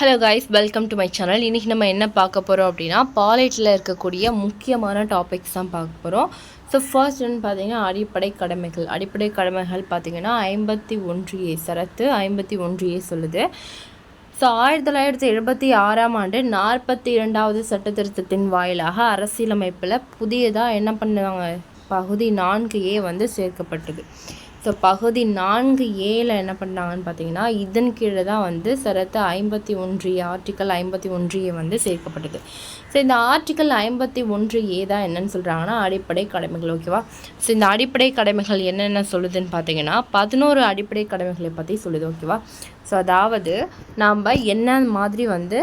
Hello guys welcome to my channel இன்றைக்கி நம்ம என்ன பார்க்க போகிறோம் அப்படின்னா பாலேட்டில் இருக்கக்கூடிய முக்கியமான டாபிக்ஸ் தான் பார்க்க போகிறோம் ஸோ ஃபர்ஸ்ட் வந்து பார்த்திங்கன்னா அடிப்படை கடமைகள். அடிப்படை கடமைகள் பார்த்திங்கன்னா ஐம்பத்தி ஒன்று ஏ சரத்து ஐம்பத்தி ஒன்று ஏ சொல்லுது. ஸோ ஆயிரத்தி தொள்ளாயிரத்தி எழுபத்தி ஆறாம் ஆண்டு நாற்பத்தி இரண்டாவது சட்ட திருத்தத்தின் வாயிலாக அரசியலமைப்பில் புதியதாக என்ன பண்ணுவாங்க? பகுதி நான்கு ஏ வந்து சேர்க்கப்பட்டது. ஸோ பகுதி நான்கு ஏல என்ன பண்ணாங்கன்னு பார்த்தீங்கன்னா இதன் கீழே தான் வந்து சரத்து ஐம்பத்தி ஒன்று ஆர்டிக்கல் ஐம்பத்தி ஒன்று ஏ வந்து சேர்க்கப்பட்டது. ஸோ இந்த ஆர்டிக்கல் ஐம்பத்தி ஒன்று ஏ தான் என்னன்னு சொல்கிறாங்கன்னா அடிப்படை கடமைகள் ஓகேவா ஸோ இந்த அடிப்படை கடமைகள் என்னென்ன சொல்லுதுன்னு பார்த்தீங்கன்னா பதினோரு அடிப்படை கடமைகளை பற்றி சொல்லுது ஓகேவா ஸோ அதாவது நாம் என்ன மாதிரி வந்து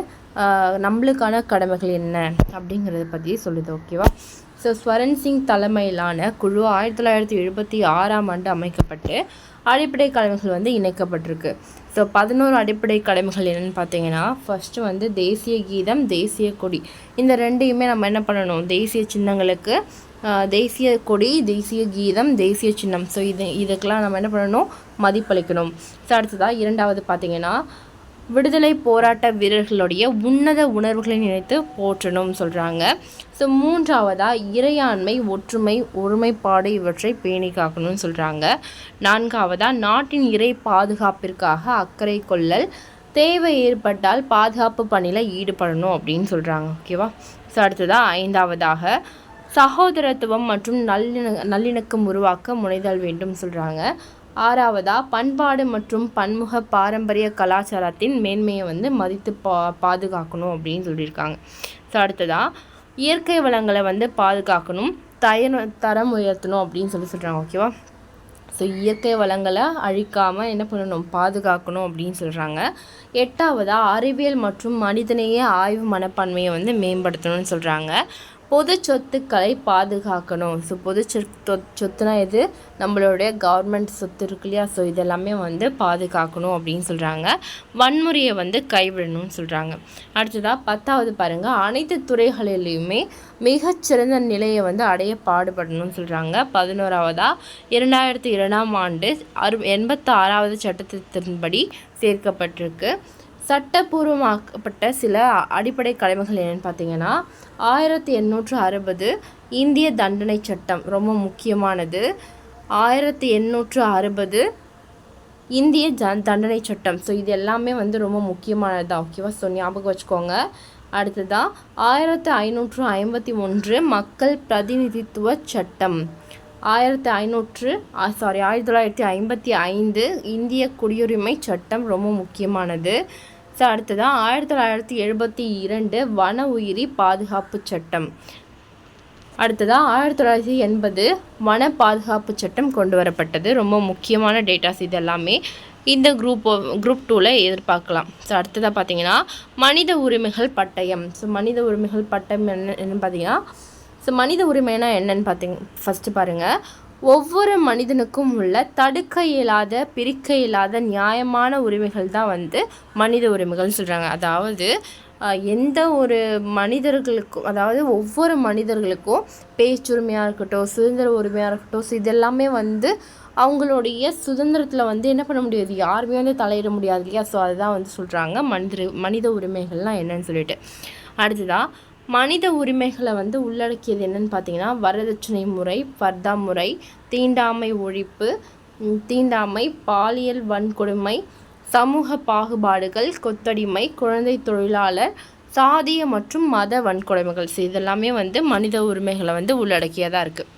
நம்மளுக்கான கடமைகள் என்ன அப்படிங்கிறத பற்றி சொல்லுது ஓகேவா ஸோ ஸ்வரன் சிங் தலைமையிலான குழு ஆயிரத்தி தொள்ளாயிரத்தி எழுபத்தி ஆறாம் ஆண்டு அமைக்கப்பட்டு அடிப்படை கடமைகள் வந்து இணைக்கப்பட்டிருக்கு. ஸோ பதினோரு அடிப்படை கடமைகள் என்னென்னு பார்த்தீங்கன்னா ஃபஸ்ட்டு வந்து தேசிய கீதம் தேசிய கொடி. இந்த ரெண்டையுமே நம்ம என்ன பண்ணணும்? தேசிய சின்னங்களுக்கு தேசிய கொடி தேசிய கீதம் தேசிய சின்னம். ஸோ இது இதுக்கெல்லாம் நம்ம என்ன பண்ணணும்? மதிப்பளிக்கணும். ஸோ அடுத்ததாக இரண்டாவது பார்த்தீங்கன்னா விடுதலை போராட்ட வீரர்களுடைய உன்னத உணர்வுகளை நினைத்து போற்றணும் சொல்கிறாங்க ஸோ மூன்றாவதாக இறையாண்மை ஒற்றுமை ஒருமைப்பாடு இவற்றை பேணி காக்கணும்னு சொல்கிறாங்க நான்காவதாக நாட்டின் இறை பாதுகாப்பிற்காக அக்கறை கொள்ளல் தேவை ஏற்பட்டால் பாதுகாப்பு பணியில் ஈடுபடணும் அப்படின்னு சொல்கிறாங்க ஓகேவா ஸோ அடுத்ததாக ஐந்தாவதாக சகோதரத்துவம் மற்றும் நல்லிண நல்லிணக்கம் உருவாக்க முனைதல் வேண்டும் சொல்கிறாங்க ஆறாவதா? பண்பாடு மற்றும் பன்முக பாரம்பரிய கலாச்சாரத்தின் மேன்மையை வந்து மதித்து பா பாதுகாக்கணும் அப்படின்னு சொல்லியிருக்காங்க. ஸோ அடுத்ததா இயற்கை வளங்களை வந்து பாதுகாக்கணும் தயன தரம் உயர்த்தணும் அப்படின்னு சொல்லி சொல்கிறாங்க ஓகேவா ஸோ இயற்கை வளங்களை அழிக்காமல் என்ன பண்ணணும் பாதுகாக்கணும் அப்படின்னு சொல்கிறாங்க எட்டாவதாக அறிவியல் மற்றும் மனிதநேய ஆய்வு மனப்பான்மையை வந்து மேம்படுத்தணும்னு சொல்கிறாங்க பொது சொத்துக்களை பாதுகாக்கணும். ஸோ பொது சொத்து சொத்துனா எது? நம்மளுடைய கவர்மெண்ட் சொத்து இருக்கு இல்லையா? ஸோ இதெல்லாமே வந்து பாதுகாக்கணும் அப்படின்னு சொல்கிறாங்க வன்முறையை வந்து கைவிடணும்னு சொல்கிறாங்க அடுத்ததாக பத்தாவது பாருங்கள் அனைத்து துறைகளிலையுமே மிகச்சிறந்த நிலையை வந்து அடைய பாடுபடணும்னு சொல்கிறாங்க பதினோராவதாக இரண்டாயிரத்தி இரண்டாம் ஆண்டு அறு எண்பத்தாறாவது சட்டத்திட்டத்தின்படி சேர்க்கப்பட்டிருக்கு. சட்டப்பூர்வமாக்கப்பட்ட சில அடிப்படை கடமைகள் என்னென்னு பார்த்தீங்கன்னா ஆயிரத்தி எண்ணூற்று அறுபது இந்திய தண்டனை சட்டம் ரொம்ப முக்கியமானது. ஆயிரத்தி எண்ணூற்று அறுபது இந்திய ஜ தண்டனை சட்டம். ஸோ இது எல்லாமே வந்து ரொம்ப முக்கியமானது தான் ஓகேவா? ஸோ ஞாபகம் வச்சுக்கோங்க. அடுத்ததாக ஆயிரத்தி ஐநூற்று ஐம்பத்தி ஒன்று மக்கள் பிரதிநிதித்துவ சட்டம். ஆயிரத்தி ஐநூற்று சாரி ஆயிரத்தி தொள்ளாயிரத்தி ஐம்பத்தி ஐந்து இந்திய குடியுரிமை சட்டம் ரொம்ப முக்கியமானது. ஸோ அடுத்ததாக ஆயிரத்தி தொள்ளாயிரத்தி எழுபத்தி இரண்டு வன உயிரி பாதுகாப்பு சட்டம். அடுத்ததாக ஆயிரத்தி தொள்ளாயிரத்தி எண்பது வன பாதுகாப்பு சட்டம் கொண்டு வரப்பட்டது. ரொம்ப முக்கியமான டேட்டாஸ் இது எல்லாமே இந்த குரூப் குரூப் டூவில் எதிர்பார்க்கலாம். ஸோ அடுத்ததாக பார்த்தீங்கன்னா மனித உரிமைகள் பட்டயம். ஸோ மனித உரிமைகள் பட்டயம் என்ன என்னன்னு பார்த்தீங்கன்னா ஸோ மனித உரிமைனா என்னன்னு பார்த்தீங்க ஃபஸ்ட்டு பாருங்கள் ஒவ்வொரு மனிதனுக்கும் உள்ள தடுக்க இயலாத பிரிக்க இயலாத நியாயமான உரிமைகள் தான் வந்து மனித உரிமைகள்னு சொல்கிறாங்க அதாவது எந்த ஒரு மனிதர்களுக்கும் அதாவது ஒவ்வொரு மனிதர்களுக்கும் பேச்சுரிமையாக இருக்கட்டும் சுதந்திர உரிமையாக இருக்கட்டும் ஸோ இதெல்லாமே வந்து அவங்களுடைய சுதந்திரத்தில் வந்து என்ன பண்ண முடியாது? யாருமே வந்து தலையிட முடியாது இல்லையா? ஸோ அதுதான் வந்து சொல்கிறாங்க மனித மனித உரிமைகள்லாம் என்னன்னு சொல்லிட்டு. அடுத்ததாக மனித உரிமைகளை வந்து உள்ளடக்கியது என்னன்னு பார்த்தீங்கன்னா வரதட்சணை முறை பர்தா முறை தீண்டாமை ஒழிப்பு தீண்டாமை பாலியல் வன்கொடுமை சமூக பாகுபாடுகள் கொத்தடிமை குழந்தை தொழிலாளர் சாதிய மற்றும் மத வன்கொடுமைகள். இதெல்லாமே வந்து மனித உரிமைகளை வந்து உள்ளடக்கியதாக இருக்குது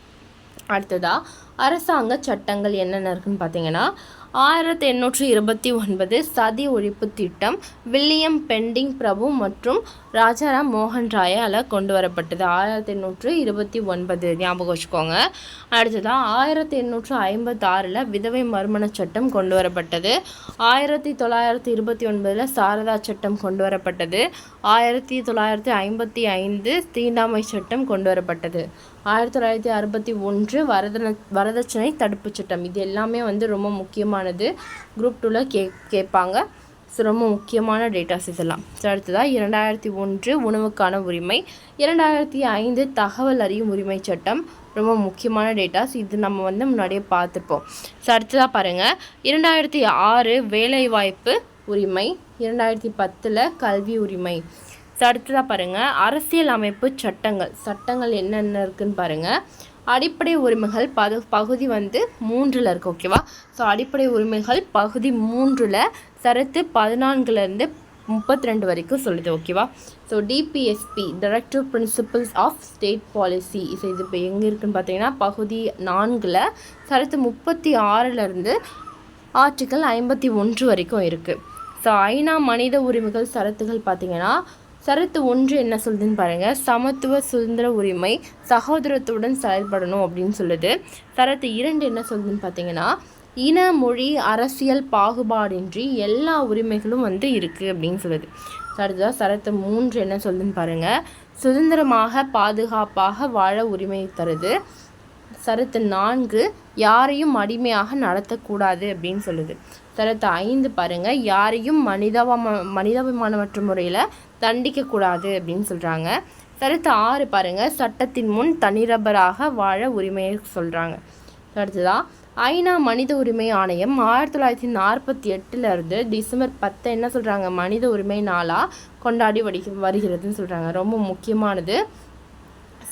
அடுத்ததாக அரசாங்க சட்டங்கள் என்னென்ன இருக்குன்னு பார்த்தீங்கன்னா ஆயிரத்தி எண்ணூற்றி இருபத்தி ஒன்பது சதி ஒழிப்பு திட்டம் வில்லியம் பெண்டிங் பிரபு மற்றும் ராஜாராம் மோகன் ராயால் கொண்டு வரப்பட்டது. ஆயிரத்தி எண்ணூற்று இருபத்தி ஒன்பது ஞாபகம் வச்சுக்கோங்க. அடுத்ததாக ஆயிரத்தி எண்ணூற்று ஐம்பத்தாறில் விதவை மறுமண சட்டம் கொண்டு வரப்பட்டது. ஆயிரத்தி தொள்ளாயிரத்தி இருபத்தி ஒன்பதில் சாரதா சட்டம் கொண்டு வரப்பட்டது. ஆயிரத்தி தொள்ளாயிரத்தி ஐம்பத்தி ஐந்து தீண்டாமை சட்டம் கொண்டு வரப்பட்டது. ஆயிரத்தி தொள்ளாயிரத்தி அறுபத்தி ஒன்று வரதன வரதட்சணை தடுப்புச் சட்டம். இது எல்லாமே வந்து ரொம்ப முக்கியமானது. குரூப் டூவில் கே கேட்பாங்க. ஸோ ரொம்ப முக்கியமான டேட்டாஸ் இதெல்லாம். ஸோ அடுத்ததாக இரண்டாயிரத்தி ஒன்று உணவுக்கான உரிமை. இரண்டாயிரத்தி ஐந்து தகவல் அறியும் உரிமை சட்டம். ரொம்ப முக்கியமான டேட்டாஸ் இது நம்ம வந்து முன்னாடியே பார்த்துருப்போம். ஸோ அடுத்ததாக பாருங்கள் இரண்டாயிரத்தி ஆறு வேலைவாய்ப்பு உரிமை. இரண்டாயிரத்தி பத்தில் கல்வி உரிமை. அடுத்ததாக பாருங்கள் அரசியல் அமைப்பு சட்டங்கள். சட்டங்கள் என்னென்ன இருக்குன்னு பாருங்கள் அடிப்படை உரிமைகள் பது பகுதி வந்து மூன்றில் இருக்குது ஓகேவா ஸோ அடிப்படை உரிமைகள் பகுதி மூன்றில் சரத்து பதினான்குலேருந்து முப்பத்தி ரெண்டு வரைக்கும் சொல்லுது ஓகேவா so DPSP directive principles of state policy so இது இப்போ எங்கே இருக்குதுன்னு பார்த்தீங்கன்னா பகுதி நான்கில் சரத்து முப்பத்தி ஆறிலிருந்து ஆர்டிக்கல் ஐம்பத்தி ஒன்று வரைக்கும் இருக்குது ஸோ ஐநா மனித உரிமைகள் சரத்துகள் பார்த்திங்கன்னா சரத்து ஒன்று என்ன சொல்லுதுன்னு பாருங்கள் சமத்துவ சுதந்திர உரிமை சகோதரத்துடன் செயல்படணும் அப்படின்னு சொல்லுது. சரத்து இரண்டு என்ன சொல்லுதுன்னு பார்த்தீங்கன்னா இன மொழி அரசியல் பாகுபாடின்றி எல்லா உரிமைகளும் வந்து இருக்குது அப்படின்னு சொல்லுது. அடுத்ததாக சரத்து மூன்று என்ன சொல்லுதுன்னு பாருங்கள் சுதந்திரமாக பாதுகாப்பாக வாழ உரிமை தருது. சரத்து நான்கு யாரையும் அடிமையாக நடத்தக்கூடாது அப்படின்னு சொல்லுது. தரத்து ஐந்து பாருங்கள் யாரையும் மனிதவம மனிதாபிமானமற்ற முறையில் தண்டிக்கக்கூடாது அப்படின்னு சொல்கிறாங்க சரத்து ஆறு பாருங்கள் சட்டத்தின் முன் தனிநபராக வாழ உரிமையை சொல்கிறாங்க அடுத்ததாக ஐநா மனித உரிமை ஆணையம் ஆயிரத்தி தொள்ளாயிரத்தி நாற்பத்தி எட்டுலேருந்து டிசம்பர் பத்தை என்ன சொல்கிறாங்க மனித உரிமை நாளாக கொண்டாடி வடி வருகிறதுன்னு சொல்கிறாங்க ரொம்ப முக்கியமானது.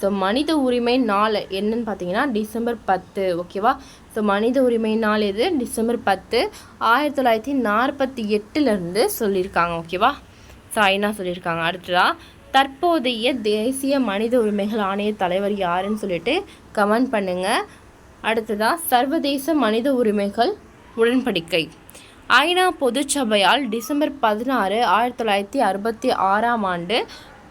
ஸோ மனித உரிமை நாள் என்னன்னு பார்த்தீங்கன்னா டிசம்பர் பத்து ஓகேவா ஸோ மனித உரிமை நாள் இது டிசம்பர் பத்து ஆயிரத்தி தொள்ளாயிரத்தி நாற்பத்தி எட்டுலேருந்து சொல்லியிருக்காங்க ஓகேவா ஸோ ஐநா சொல்லியிருக்காங்க. அடுத்ததாக தற்போதைய தேசிய மனித உரிமைகள் ஆணைய தலைவர் யாருன்னு சொல்லிட்டு கமெண்ட் பண்ணுங்கள் அடுத்ததாக சர்வதேச மனித உரிமைகள் உடன்படிக்கை. ஐநா பொதுச்சபையால் டிசம்பர் பதினாறு ஆயிரத்தி தொள்ளாயிரத்தி அறுபத்தி ஆறாம் ஆண்டு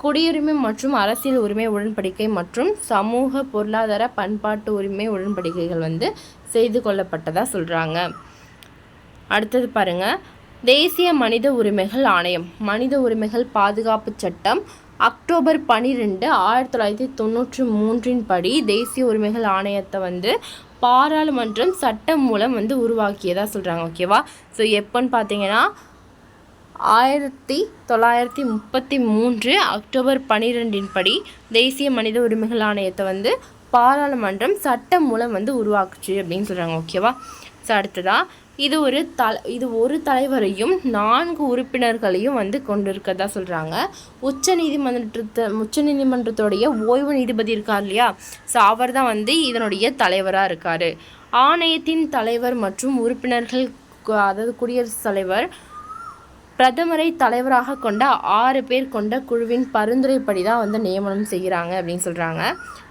குடியுரிமை மற்றும் அரசியல் உரிமை உடன்படிக்கை மற்றும் சமூக பொருளாதார பண்பாட்டு உரிமை உடன்படிக்கைகள் வந்து செய்து கொள்ளப்பட்டதாக சொல்கிறாங்க அடுத்தது பாருங்கள் தேசிய மனித உரிமைகள் ஆணையம். மனித உரிமைகள் பாதுகாப்பு சட்டம் அக்டோபர் பனிரெண்டு ஆயிரத்தி தொள்ளாயிரத்தி தொண்ணூற்றி மூன்றின் படி தேசிய உரிமைகள் ஆணையத்தை வந்து பாராளுமன்றம் சட்டம் மூலம் வந்து உருவாக்கியதாக சொல்கிறாங்க ஓகேவா ஸோ எப்போன்னு பார்த்தீங்கன்னா ஆயிரத்தி தொள்ளாயிரத்தி முப்பத்தி மூன்று அக்டோபர் பனிரெண்டின் படி தேசிய மனித உரிமைகள் ஆணையத்தை வந்து பாராளுமன்றம் சட்டம் மூலம் வந்து உருவாக்குச்சு அப்படின்னு சொல்கிறாங்க ஓகேவா ஸோ அடுத்ததாக இது ஒரு தல இது ஒரு தலைவரையும் நான்கு உறுப்பினர்களையும் வந்து கொண்டு இருக்கிறதா சொல்கிறாங்க உச்ச நீதிமன்றத்தை உச்ச நீதிமன்றத்துடைய ஓய்வு நீதிபதி இருக்கார் இல்லையா? ஸோ அவர் தான் வந்து இதனுடைய தலைவராக இருக்கார். ஆணையத்தின் தலைவர் மற்றும் உறுப்பினர்கள் அதாவது குடியரசுத் தலைவர் பிரதமரை தலைவராக கொண்ட ஆறு பேர் கொண்ட குழுவின் பரிந்துரைப்படி தான் வந்து நியமனம் செய்கிறாங்க அப்படின்னு சொல்கிறாங்க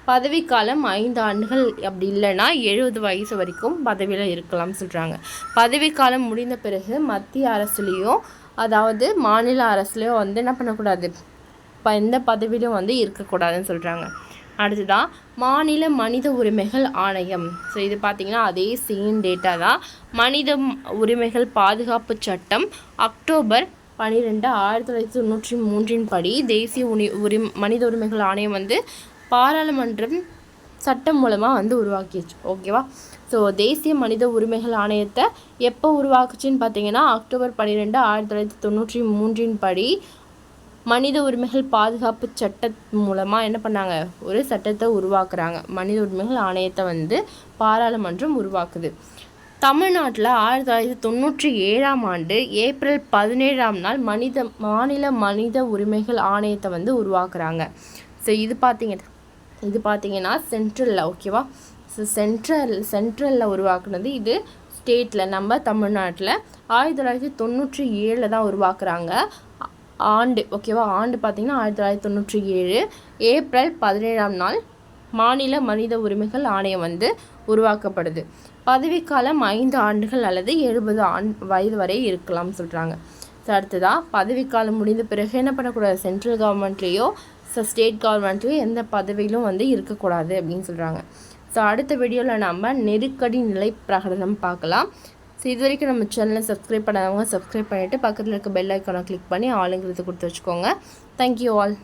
பதவிக்காலம் ஐந்து ஆண்டுகள் அப்படி இல்லைன்னா எழுபது வயசு வரைக்கும் பதவியில் இருக்கலாம்னு சொல்கிறாங்க பதவிக்காலம் முடிந்த பிறகு மத்திய அரசுலேயும் அதாவது மாநில அரசுலேயும் வந்து என்ன பண்ணக்கூடாது? இப்போ எந்த பதவியிலும் வந்து இருக்கக்கூடாதுன்னு சொல்கிறாங்க அடுத்ததான் மாநில மனித உரிமைகள் ஆணையம். ஸோ இது பார்த்திங்கன்னா அதே சேம் டேட்டா தான் மனித உரிமைகள் பாதுகாப்பு சட்டம் அக்டோபர் பன்னிரெண்டு ஆயிரத்தி தொள்ளாயிரத்தி தொண்ணூற்றி மூன்றின் படி தேசிய உரி உரி மனித உரிமைகள் ஆணையம் வந்து பாராளுமன்றம் சட்டம் மூலமாக வந்து உருவாக்கிடுச்சு ஓகேவா ஸோ தேசிய மனித உரிமைகள் ஆணையத்தை எப்போ உருவாக்குச்சுன்னு பார்த்தீங்கன்னா அக்டோபர் பன்னிரெண்டு ஆயிரத்தி தொள்ளாயிரத்தி தொண்ணூற்றி மூன்றின் படி மனித உரிமைகள் பாதுகாப்பு சட்ட மூலமாக என்ன பண்ணாங்க? ஒரு சட்டத்தை உருவாக்குறாங்க. மனித உரிமைகள் ஆணையத்தை வந்து பாராளுமன்றம் உருவாக்குது. தமிழ்நாட்டில் ஆயிரத்தி தொள்ளாயிரத்தி தொண்ணூற்றி ஏழாம் ஆண்டு ஏப்ரல் பதினேழாம் நாள் மனித மாநில மனித உரிமைகள் ஆணையத்தை வந்து உருவாக்குறாங்க. ஸோ இது பார்த்தீங்க இது பார்த்தீங்கன்னா சென்ட்ரலில் ஓகேவா ஸோ சென்ட்ரல் சென்ட்ரலில் உருவாக்குனது இது ஸ்டேட்டில் நம்ம தமிழ்நாட்டில் ஆயிரத்தி தொள்ளாயிரத்தி தொண்ணூற்றி ஏழில் தான் உருவாக்குறாங்க. ஆண்டு ஓகேவா ஆண்டு பார்த்திங்கன்னா ஆயிரத்தி தொள்ளாயிரத்தி தொண்ணூற்றி ஏழு ஏப்ரல் பதினேழாம் நாள் மாநில மனித உரிமைகள் ஆணையம் வந்து உருவாக்கப்படுது. பதவிக்காலம் ஐந்து ஆண்டுகள் அல்லது எழுபது ஆண் வயது வரை இருக்கலாம் சொல்கிறாங்க அடுத்ததாக பதவிக்காலம் முடிந்த பிறகு என்ன பண்ணக்கூடாது? சென்ட்ரல் கவர்மெண்ட்லேயோ ஸ்டேட் கவர்மெண்ட்லேயோ எந்த பதவியிலும் வந்து இருக்கக்கூடாது அப்படின்னு சொல்கிறாங்க ஸோ அடுத்த வீடியோவில் நம்ம நெருக்கடி நிலை பிரகடனம் பார்க்கலாம். ஸோ இது வரைக்கும் நம்ம சேனலை சப்ஸ்கிரைப் பண்ணாதவங்க சப்ஸ்கிரைப் பண்ணிவிட்டு பக்கத்தில் இருக்க பெல் ஐக்கானை கிளிக் பண்ணி ஆளுங்கிறது கொடுத்து வச்சுக்கோங்க. Thank you all